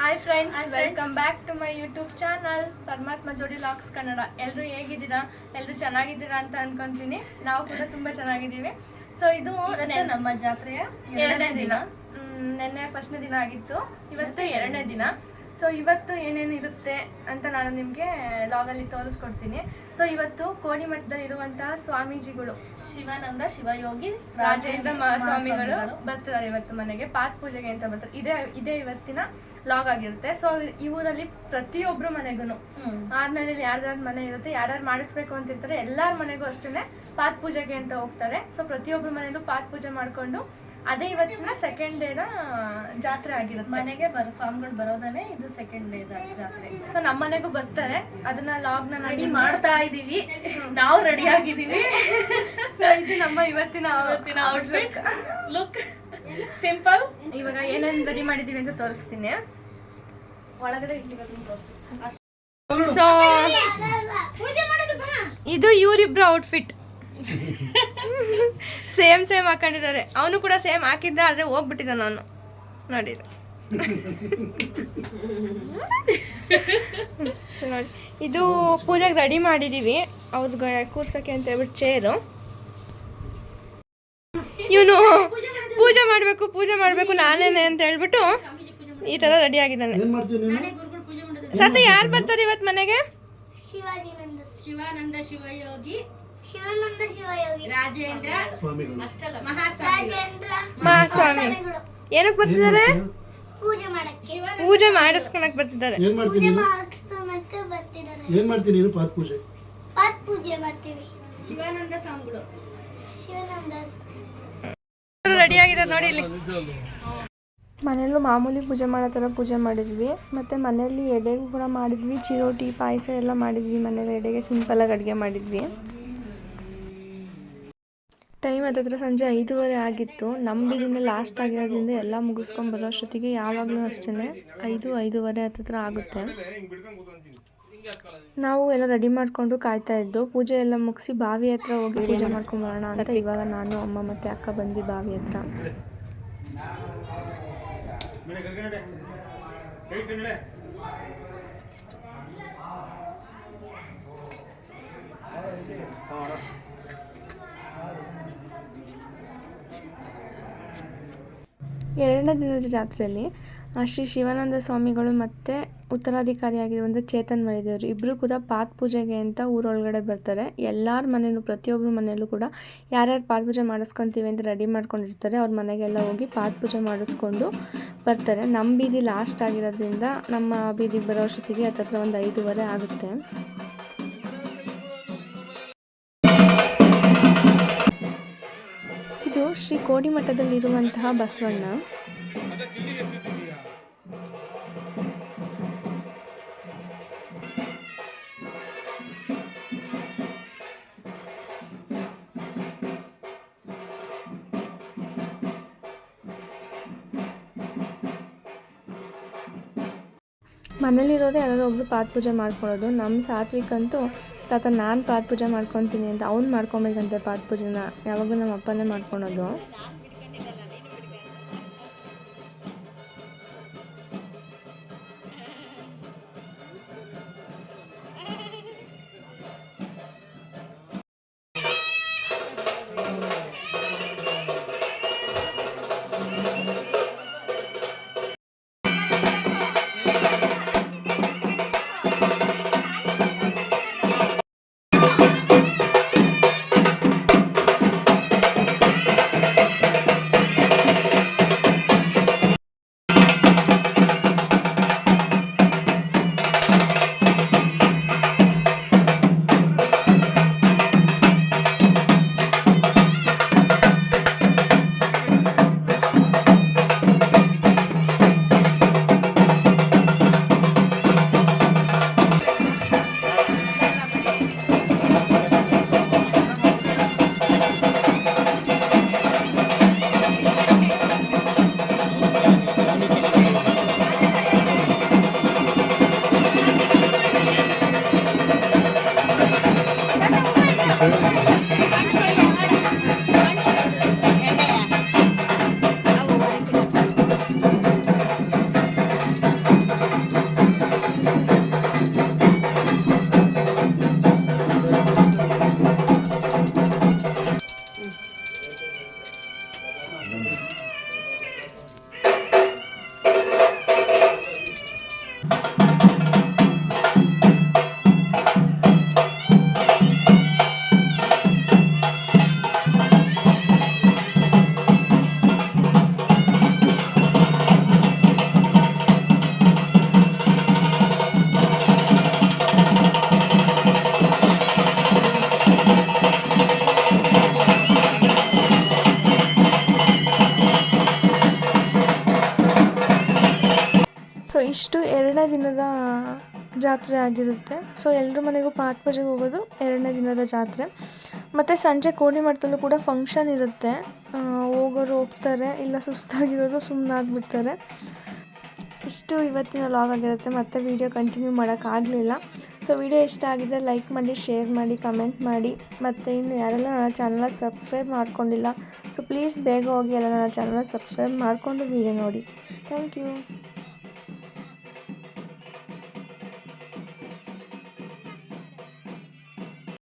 Hi friends welcome back to my YouTube channel Paramatma Jodi LOX Kannada ಎಲ್ಲರೂ ಹೇಗಿದ್ದೀರಾ? ಎಲ್ಲರೂ ಚೆನ್ನಾಗಿದ್ದೀರಾ ಅಂತ ಅನ್ಕೊಂತೀನಿ. ನಾವು ಕೂಡ ತುಂಬ ಚೆನ್ನಾಗಿದ್ದೀವಿ. ಸೊ ಇದು ನಮ್ಮ ಜಾತ್ರೆಯ ಎರಡನೇ ದಿನ. ನಿನ್ನೆ ನೆನ್ನೆ ಫಸ್ಟ್ನೇ ದಿನ ಆಗಿತ್ತು. ಇವತ್ತು ಎರಡನೇ ದಿನ. ಸೊ ಇವತ್ತು ಏನೇನು ಇರುತ್ತೆ ಅಂತ ನಾನು ನಿಮಗೆ ಲಾಗಲ್ಲಿ ತೋರಿಸ್ಕೊಡ್ತೀನಿ. ಸೊ ಇವತ್ತು ಕೋಣಿಮಠದಲ್ಲಿ ಇರುವಂತಹ ಸ್ವಾಮೀಜಿಗಳು. ಶಿವಾನಂದ ಶಿವಯೋಗಿ ರಾಜೇಂದ್ರ ಸ್ವಾಮಿಗಳು ಬರ್ತಾರೆ ಇವತ್ತು ಮನೆಗೆ. ಪಾತ್ ಪೂಜೆಗೆ ಅಂತ ಬರ್ತಾರೆ. ಇದೇ ಇದೇ ಇವತ್ತಿನ ಲಾಗ್ ಆಗಿರುತ್ತೆ. ಸೊ ಈ ಊರಲ್ಲಿ ಪ್ರತಿಯೊಬ್ರು ಮನೆಗೂ. ಆರ್ನಳ್ಳಿಲಿ ಯಾರ್ದಾರ್ ಮನೆ ಇರುತ್ತೆ ಯಾರ್ಯಾರು ಮಾಡಿಸ್ಬೇಕು ಅಂತ ಇರ್ತಾರೆ ಎಲ್ಲಾರ ಮನೆಗೂ ಅಷ್ಟೇ ಪಾತ್ ಪೂಜೆಗೆ ಅಂತ ಹೋಗ್ತಾರೆ. ಸೊ ಪ್ರತಿಯೊಬ್ರು ಮನೆಯಲ್ಲೂ ಪಾತ್ ಪೂಜೆ ಮಾಡ್ಕೊಂಡು ಅದೇ ಇವತ್ತಿನ ಸೆಕೆಂಡ್ ಡೇನ ಜಾತ್ರೆ ಆಗಿರುತ್ತೆ. ಮನೆಗೆ ಬರೋ ಸ್ವಾಮಿಗಳು ಬರೋದನ್ನೇ ಇದು ಸೆಕೆಂಡ್ ಡೇ ಜಾತ್ರೆ. ಸೊ ನಮ್ಮ ಮನೆಗೂ ಬರ್ತಾರೆ. ಅದನ್ನ ಲಾಗ್ನ ರೆಡಿ ಮಾಡ್ತಾ ಇದೀವಿ. ನಾವು ರೆಡಿ ಆಗಿದೀವಿ. ಸೊ ಇದು ನಮ್ಮ ಇವತ್ತಿನ ಇವತ್ತಿನ ಔಟ್ಫಿಟ್ ಲುಕ್ ಸಿಂಪಲ್ ಇವಾಗ ಏನೇನು ರೆಡಿ ಮಾಡಿದೀವಿ ಅಂತ ತೋರಿಸ್ತೀನಿ. ಒಳಗಡೆ ಸೊ ಇದು ಇವರಿಬ್ರು ಔಟ್ಫಿಟ್ ಸೇಮ್ ಸೇಮ್ ಹಾಕೊಂಡಿದ್ದಾರೆ. ಅವನು ಕೂಡ ಸೇಮ್ ಹಾಕಿದ್ದ ಆದ್ರೆ ಹೋಗ್ಬಿಟ್ಟಿದ್ದ ನಾನು. ನೋಡಿ ಇದು. ನೋಡಿ ಇದು ಪೂಜೆಗೆ ರೆಡಿ ಮಾಡಿದೀವಿ. ಅವ್ರಿಗೆ ಕೂರ್ಸಕ್ಕೆ ಅಂತ ಹೇಳ್ಬಿಟ್ಟು ಚೇರು ಇವನು ಪೂಜೆ ಮಾಡಬೇಕು ಪೂಜೆ ಮಾಡಬೇಕು ನಾನೇನೆ ಅಂತ ಹೇಳ್ಬಿಟ್ಟು ಈ ತರ ರೆಡಿ ಆಗಿದ್ದಾನೆ ಸತ ಯಾರು ಬರ್ತಾರೆ ಇವತ್ತು ಮನೆಗೆ? ಶಿವಾಜಿನಂದ ಶಿವಾನಂದ ಶಿವಯೋಗಿ ಶಿವಾನಂದ ಶಿವಯೋಗಿ. ರಾಜೇಂದ್ರ ಸ್ವಾಮಿಗಳು. ಮಹಾಸ್ವಾಮಿ. ಏನಕ್ಕೆ ಬರ್ತಿದ್ದಾರೆ? ಪೂಜೆ ಮಾಡಕ್ಕೆ. ಪೂಜೆ ಮಾಡಿಸ್ಕೊಳಕ್ ಬರ್ತಿದ್ದಾರೆ. ಏನ್ ಮಾಡ್ತೀನಿ ಏನ್ ಮಾಡ್ತೀನಿ ನೀನು ಪಾತ್ ಪೂಜೆ? ಪಾತ್ ಪೂಜೆ ಮಾಡ್ತೀವಿ. ಶಿವಾನಂದ ಸ್ವಾಮಿಗಳು. ಶಿವಾನಂದ ರೆಡಿ ಆಗಿದ್ದಾರೆ ನೋಡಿ ಇಲ್ಲಿ. ಮನೆಯಲ್ಲೂ ಮಾಮೂಲಿ ಪೂಜೆ ಮಾಡೋ ಥರ ಪೂಜೆ ಮಾಡಿದ್ವಿ. ಮತ್ತು ಮನೆಯಲ್ಲಿ ಎಡೆಗೂ ಕೂಡ ಮಾಡಿದ್ವಿ. ಚಿರೋಟಿ, ಪಾಯಸ ಎಲ್ಲ ಮಾಡಿದ್ವಿ. ಮನೇಲಿ ಎಡೆಗೆ ಸಿಂಪಲಾಗಿ ಅಡುಗೆ ಮಾಡಿದ್ವಿ. ಟೈಮ್ ಹತ್ತತ್ರ ಸಂಜೆ ಐದೂವರೆ ಆಗಿತ್ತು. ನಮ್ಮ ಬೀದಿನ ಲಾಸ್ಟ್ ಆಗಿರೋದ್ರಿಂದ ಎಲ್ಲ ಮುಗಿಸ್ಕೊಂಡು ಬರೋ ಅಷ್ಟೊತ್ತಿಗೆ ಯಾವಾಗಲೂ ಅಷ್ಟೇ ಐದು, ಐದೂವರೆ ಹತ್ತತ್ರ ಆಗುತ್ತೆ. ನಾವು ಎಲ್ಲ ರೆಡಿ ಮಾಡಿಕೊಂಡು ಕಾಯ್ತಾ ಇದ್ದು ಪೂಜೆ ಎಲ್ಲ ಮುಗಿಸಿ ಬಾವಿ ಹತ್ರ ಹೋಗಿ ಪೂಜೆ ಮಾಡ್ಕೊಂಡು ಬರೋಣ ಅಂತ ಇವಾಗ ನಾನು, ಅಮ್ಮ ಮತ್ತು ಅಕ್ಕ ಬಂದ್ವಿ ಬಾವಿ ಹತ್ರ. ಎರಡನೇ ದಿನದ ಜಾತ್ರೆಯಲ್ಲಿ ಶ್ರೀ ಶಿವಾನಂದ ಸ್ವಾಮಿಗಳು ಮತ್ತು ಉತ್ತರಾಧಿಕಾರಿಯಾಗಿರುವಂಥ ಚೇತನ್ ಮರಿದೇವರು. ಇಬ್ಬರು ಕೂಡ ಪಾತ್ ಪೂಜೆಗೆ ಅಂತ ಊರೊಳಗಡೆ ಬರ್ತಾರೆ. ಎಲ್ಲರ ಮನೇಲೂ ಪ್ರತಿಯೊಬ್ಬರ ಮನೆಯಲ್ಲೂ ಕೂಡ ಯಾರ್ಯಾರು ಪಾತ್ ಪೂಜೆ ಮಾಡಿಸ್ಕೊತೀವಿ ಅಂತ ರೆಡಿ ಮಾಡ್ಕೊಂಡಿರ್ತಾರೆ. ಅವ್ರ ಮನೆಗೆಲ್ಲ ಹೋಗಿ ಪಾತ್ ಪೂಜೆ ಮಾಡಿಸ್ಕೊಂಡು ಬರ್ತಾರೆ. ನಮ್ಮ ಬೀದಿ ಲಾಸ್ಟ್ ಆಗಿರೋದ್ರಿಂದ ನಮ್ಮ ಬೀದಿಗೆ ಬರೋ ಅಷ್ಟೊತ್ತಿಗೆ ಹತ್ತತ್ರ ಒಂದು ಐದೂವರೆ ಆಗುತ್ತೆ. ಇದು ಶ್ರೀ ಕೋಡಿಮಠದಲ್ಲಿರುವಂತಹ ಬಸವಣ್ಣ. ಮನೇಲಿರೋರು ಯಾರಾದ್ರು ಒಬ್ರು ಪಾದ ಪೂಜೆ ಮಾಡ್ಕೊಳ್ಳೋದು. ನಮ್ಮ ಸಾತ್ವಿಕ್ ಅಂತೂ ತಾತ, ನಾನು ಪಾದ ಪೂಜೆ ಮಾಡ್ಕೊತೀನಿ ಅಂತ ಅವ್ನು ಮಾಡ್ಕೊಬೇಕಂತೆ ಪಾದ ಪೂಜೆನ. ಯಾವಾಗಲೂ ನಮ್ಮ ಅಪ್ಪನೇ ಮಾಡ್ಕೊಳೋದು. ಇಷ್ಟು ಎರಡನೇ ದಿನದ ಜಾತ್ರೆ ಆಗಿರುತ್ತೆ. ಸೊ ಎಲ್ಲರ ಮನೆಗೂ ಪಾತ್ ಪೂಜೆಗೆ ಹೋಗೋದು ಎರಡನೇ ದಿನದ ಜಾತ್ರೆ. ಮತ್ತು ಸಂಜೆ ಕೋಣಿ ಮಠದಲ್ಲೂ ಕೂಡ ಫಂಕ್ಷನ್ ಇರುತ್ತೆ. ಹೋಗೋರು ಹೋಗ್ತಾರೆ, ಇಲ್ಲ ಸುಸ್ತಾಗಿರೋರು ಸುಮ್ಮನೆ ಆಗಿಬಿಡ್ತಾರೆ. ಇಷ್ಟು ಇವತ್ತಿನ ಲಾಗ್ ಆಗಿರುತ್ತೆ. ಮತ್ತೆ ವೀಡಿಯೋ ಕಂಟಿನ್ಯೂ ಮಾಡೋಕ್ಕಾಗಲಿಲ್ಲ ಸೊ ವಿಡಿಯೋ ಇಷ್ಟ ಆಗಿದ್ದರೆ ಲೈಕ್ ಮಾಡಿ ಶೇರ್ ಮಾಡಿ ಕಮೆಂಟ್ ಮಾಡಿ. ಮತ್ತು ಇನ್ನು ಯಾರೆಲ್ಲ ನನ್ನ ಚಾನಲ್ನ ಸಬ್ಸ್ಕ್ರೈಬ್ ಮಾಡ್ಕೊಂಡಿಲ್ಲ ಸೊ ಪ್ಲೀಸ್ ಬೇಗ ಹೋಗಿ ಎಲ್ಲ ನನ್ನ ಚಾನಲ್ನ ಸಬ್ಸ್ಕ್ರೈಬ್ ಮಾಡಿಕೊಂಡು ವೀಡಿಯೋ ನೋಡಿ. Thank you